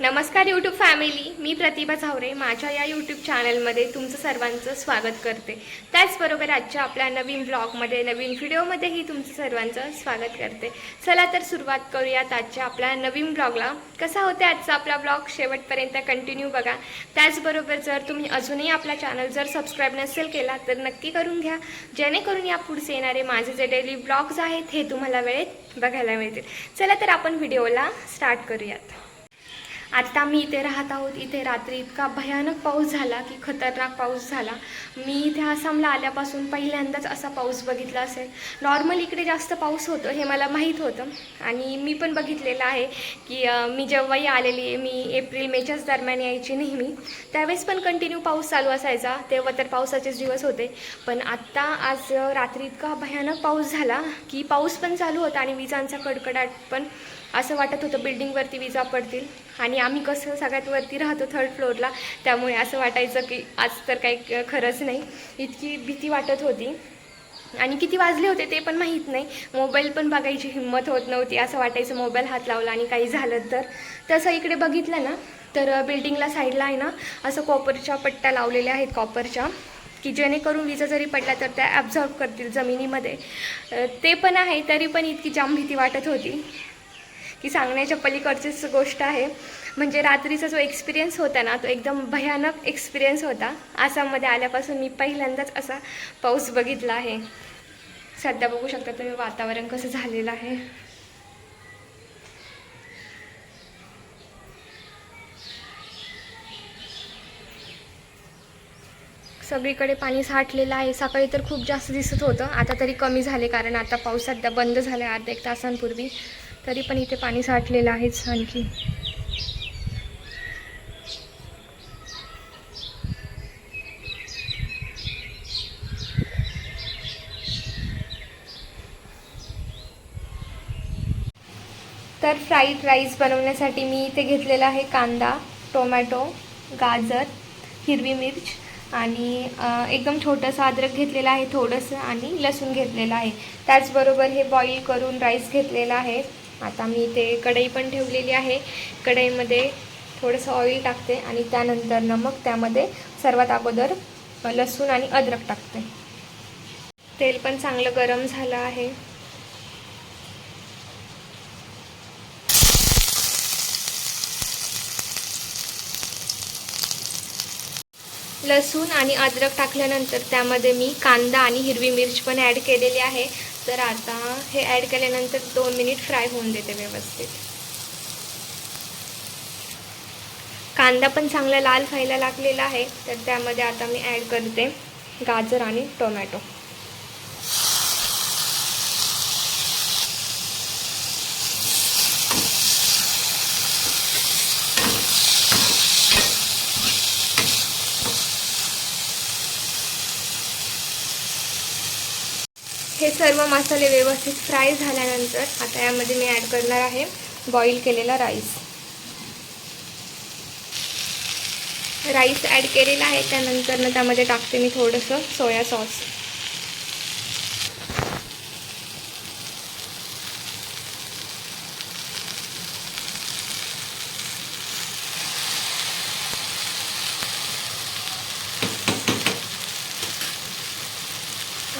नमस्कार YouTube family मी प्रतिभा झावरे. माझ्या या यूट्यूब चॅनलमध्ये तुमचं सर्वांचं स्वागत करते. त्याचबरोबर आजच्या आपल्या नवीन ब्लॉगमध्ये नवीन व्हिडिओमध्येही तुमचं सर्वांचं स्वागत करते. चला तर सुरुवात करूयात आजच्या आपल्या नवीन ब्लॉगला कसा होते आजचा आपला ब्लॉग शेवटपर्यंत कंटिन्यू बघा. त्याचबरोबर जर तुम्ही अजूनही आपला चॅनल जर सबस्क्राईब नसेल केला तर नक्की करून घ्या. जेणेकरून या पुढचे येणारे माझे जे डेली ब्लॉग्स आहेत हे तुम्हाला वेळेत बघायला मिळतील. चला तर आपण व्हिडिओला स्टार्ट करूयात. आत्ता मी इथे राहत आहोत. इथे रात्री इतका भयानक पाऊस झाला की खतरनाक पाऊस झाला. मी इथे आसामला आल्यापासून पहिल्यांदाच असा पाऊस बघितला असेल. नॉर्मल इकडे जास्त पाऊस होतो हे मला माहीत होतं. आणि मी पण बघितलेलं आहे की मी जेव्हाही आलेली आहे मी एप्रिल मेच्याच दरम्यान यायची नेहमी. त्यावेळेस पण कंटिन्यू पाऊस चालू असायचा. तेव्हा तर पावसाचेच दिवस होते. पण आत्ता आज रात्री इतका भयानक पाऊस झाला की पाऊस पण चालू होता आणि विजांचा कडकडाट पण असं वाटत होतं बिल्डिंगवरती विजा पडतील. आणि आम्ही कसं सगळ्यात वरती राहतो थर्ड फ्लोअरला त्यामुळे असं वाटायचं की आज तर काही खरंच नाही. इतकी भीती वाटत होती. आणि किती वाजले होते ते पण माहीत नाही. मोबाईल पण बघायची हिंमत होत नव्हती असं वाटायचं मोबाईल हात लावला आणि काही झालं तर. तसं इकडे बघितलं ना तर बिल्डिंगला साईडला आहे ना असं कॉपरच्या पट्ट्या लावलेल्या आहेत कॉपरच्या की जेणेकरून विजा जरी पडल्या तर त्या ॲब्झॉर्ब करतील जमिनीमध्ये. ते पण आहे तरी पण इतकी जाम भीती वाटत होती. की सांगण्याच्या पलीकडचीच गोष्ट आहे. म्हणजे रात्रीचा जो एक्सपिरियन्स होता ना तो एकदम भयानक एक्सपिरियन्स होता. आसाममध्ये आल्यापासून मी पहिल्यांदाच असा पाऊस बघितला आहे. सध्या बघू शकता तुम्ही वातावरण कसं झालेलं आहे. सगळीकडे पाणी साठलेलं आहे. सकाळी तर खूप जास्त दिसत होतं. आता तरी कमी झाले कारण आता पाऊस सध्या बंद झाला आहे अर्धा एक तासांपूर्वी. तरी पण इथे पाणी साठलेलं आहेच आणखी. तर फ्राईड राईस बनवण्यासाठी मी इथे घेतलेला आहे कांदा टोमॅटो गाजर हिरवी मिर्च आणि एकदम छोटंसं अद्रक घेतलेलं आहे थोडंसं आणि लसूण घेतलेलं आहे. त्याचबरोबर हे बॉईल करून राईस घेतलेला आहे. आता मी इथे कढई पण ठेवलेली आहे. कढईमध्ये थोडंसं ऑइल टाकते आणि त्यानंतर नमक त्यामध्ये सर्वात अगोदर लसूण आणि अद्रक टाकते. तेल पण चांगलं गरम झालं आहे. लसूण आणि अद्रक टाकल्यानंतर त्यामध्ये मी कांदा आणि हिरवी मिरच पण ॲड केलेली आहे. तर आता हे ॲड केल्यानंतर दोन मिनिट फ्राय होऊन देते व्यवस्थित. कांदा पण चांगला लाल व्हायला लागलेला आहे तर त्यामध्ये आता मी ॲड करते गाजर आणि टोमॅटो हे सर्व मसाले व्यवस्थित फ्राय झाल्यानंतर आता यामध्ये मी ॲड करणार आहे बॉईल केलेला राईस. राईस ॲड केलेला आहे त्यानंतर त्यामध्ये टाकते मी थोडंसं सोया सॉस.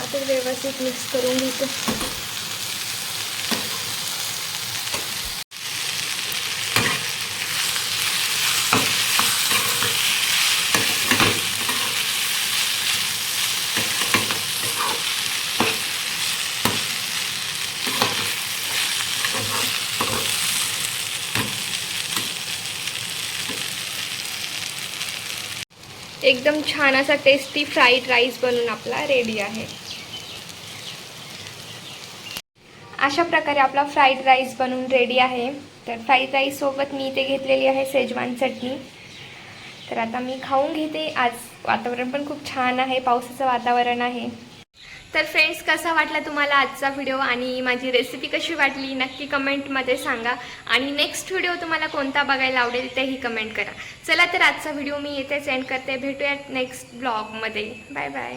आता व्यवस्थित मिक्स करून घेतो. एकदम छान असा टेस्टी फ्राईड राईस बनून आपला रेडी आहे. अशा प्रकारे आपला फ्राईड राईस बनून रेडी आहे. तर फ्राईड राईससोबत मी इथे घेतलेली आहे सेजवान चटणी. तर आता मी खाऊन घेते. आज वातावरण पण खूप छान आहे. पावसाचं वातावरण आहे. तर फ्रेंड्स कसा वाटला तुम्हाला आजचा व्हिडिओ आणि माझी रेसिपी कशी वाटली? नक्की कमेंटमध्ये सांगा. आणि नेक्स्ट व्हिडिओ तुम्हाला कोणता बघायला आवडेल तेही कमेंट करा. चला तर आजचा व्हिडिओ मी येथेच सेंड करते. भेटूयात नेक्स्ट ब्लॉगमध्ये बाय बाय